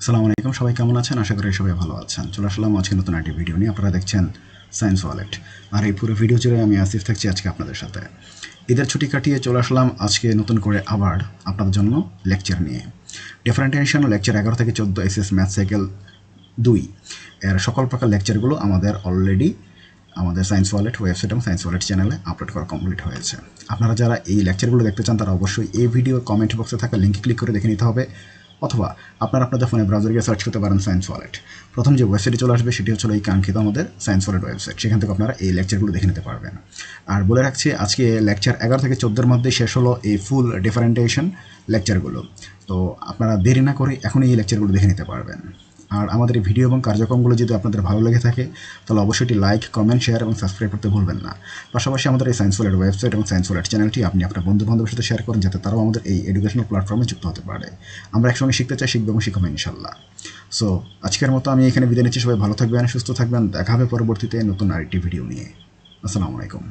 আসসালামু আলাইকুম, সবাই কেমন আছেন? আশা করি সবাই ভালো আছেন। চলে আসলাম আজকে নতুন একটি ভিডিও নিয়ে। আপনারা দেখছেন সায়েন্স ওয়ালেট আর এই পুরো ভিডিও জুড়ে আমি আসিফ থাকছি আজকে আপনাদের সাথে। ঈদের ছুটি কাটিয়ে চলে আসলাম আজকে নতুন করে আবার আপনাদের জন্য লেকচার নিয়ে। ডিফারেন্টেশন লেকচার এগারো থেকে চোদ্দ এস এস ম্যাথ সাইকেল দুই। এর সকল প্রকার লেকচারগুলো আমাদের অলরেডি আমাদের সায়েন্স ওয়ালেট ওয়েবসাইট এবং সায়েন্স ওয়ালেট চ্যানেলে আপলোড করা কমপ্লিট হয়েছে। আপনারা যারা এই লেকচারগুলো দেখতে চান, তারা অবশ্যই এই ভিডিও কমেন্ট বক্সে থাকা লিঙ্কে ক্লিক করে দেখে নিতে হবে। অথবা আপনারা আপনাদের ফোনে ব্রাউজার গিয়ে সার্চ করতে পারেন সায়েন্স ওয়ালেট প্রথম যে ওয়েবসাইটে চলে আসবে সেটি হচ্ছে এই কাঙ্ক্ষিত আমাদের সায়েন্স ওয়ালেট ওয়েবসাইট সেখান থেকে আপনারা এই লেকচারগুলো দেখে নিতে পারবেন। আর বলে রাখছি, আজকে লেকচার এগারো থেকে চোদ্দোর মধ্যে শেষ হলো এই ফুল ডিফারেন্টেশন লেকচারগুলো তো আপনারা দেরি না করে এখনই এই লেকচারগুলো দেখে নিতে পারবেন। আর আমাদের ভিডিও এবং কার্যক্রমগুলো যদি আপনাদের ভালো লেগে থাকে, তাহলে অবশ্যই লাইক কমেন্ট শেয়ার এবং সাবস্ক্রাইব করতে ভুলবেন না। পাশাপাশি আমাদের এই সায়েন্স ওয়ালেট ওয়েবসাইট এবং সায়েন্স ওয়ালেট চ্যানেলটি আপনি আপনার বন্ধু বান্ধবের সাথে শেয়ার করেন, যাতে তারাও আমাদের এই এডুকেশনাল প্ল্যাটফর্মে যুক্ত হতে পারে। আমরা একসঙ্গে শিখতে চাই, শিখব এবং শিখাবো ইনশাল্লাহ সো আজকের মতো আমি এখানে বিদায় নিচ্ছি। সবাই ভালো থাকবেন, সুস্থ থাকবেন। দেখা হবে পরবর্তীতে নতুন আরেকটি ভিডিও নিয়ে। আসসালামু আলাইকুম।